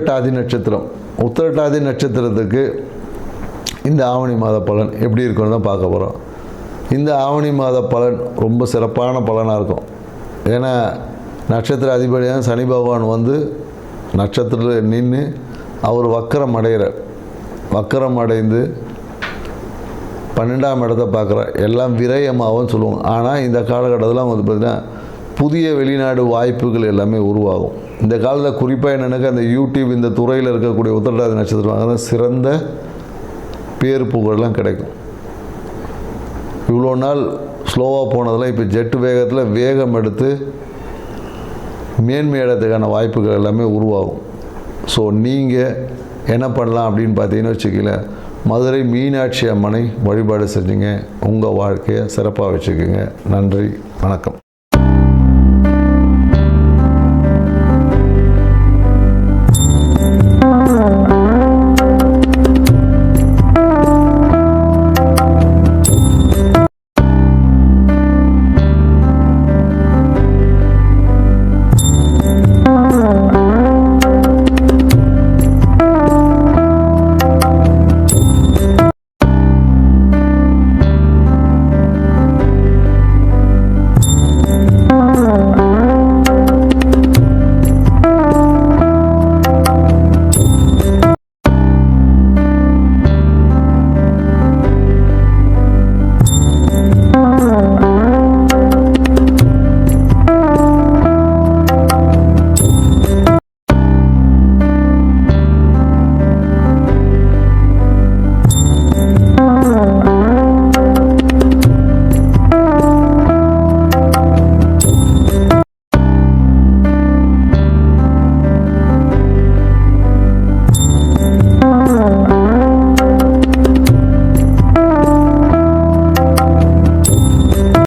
உத்திரட்டாதி நட்சத்திரம். உத்திரட்டாதி நட்சத்திரத்துக்கு இந்த ஆவணி மாத பலன் எப்படி இருக்குன்னு தான் பார்க்க போகிறோம் இந்த ஆவணி மாத பலன் ரொம்ப சிறப்பான பலனாக இருக்கும். ஏன்னா நட்சத்திர அதிபதியான சனி பகவான் வந்து நட்சத்திரத்தில் நின்று அவர் வக்கரம் அடைகிறார் வக்கரம் அடைந்து பன்னெண்டாம் இடத்தை பார்க்குற எல்லாம் விரயமாகவும் சொல்லுவாங்க ஆனால் இந்த காலகட்டத்தில் வந்து பார்த்திங்கன்னா புதிய வெளிநாடு வாய்ப்புகள் எல்லாமே உருவாகும். இந்த காலத்தில் குறிப்பாக என்னென்னாக்கா அந்த யூடியூப் இந்த துறையில் இருக்கக்கூடிய உத்திரட்டாதி நட்சத்திரம் தான் சிறந்த பேர் புகழெலாம் கிடைக்கும். இவ்வளோ நாள் ஸ்லோவாக போனதெல்லாம் இப்போ ஜெட் வேகத்தில் வேகம் எடுத்து மேன்மையடத்துக்கான வாய்ப்புகள் எல்லாமே உருவாகும். ஸோ நீங்கள் என்ன பண்ணலாம் அப்படின்னு பார்த்தீங்கன்னு வச்சுக்கல மதுரை மீனாட்சி அம்மனை வழிபாடு செஞ்சுங்க. உங்கள் வாழ்க்கையை சிறப்பாக வச்சுக்கோங்க. நன்றி வணக்கம்.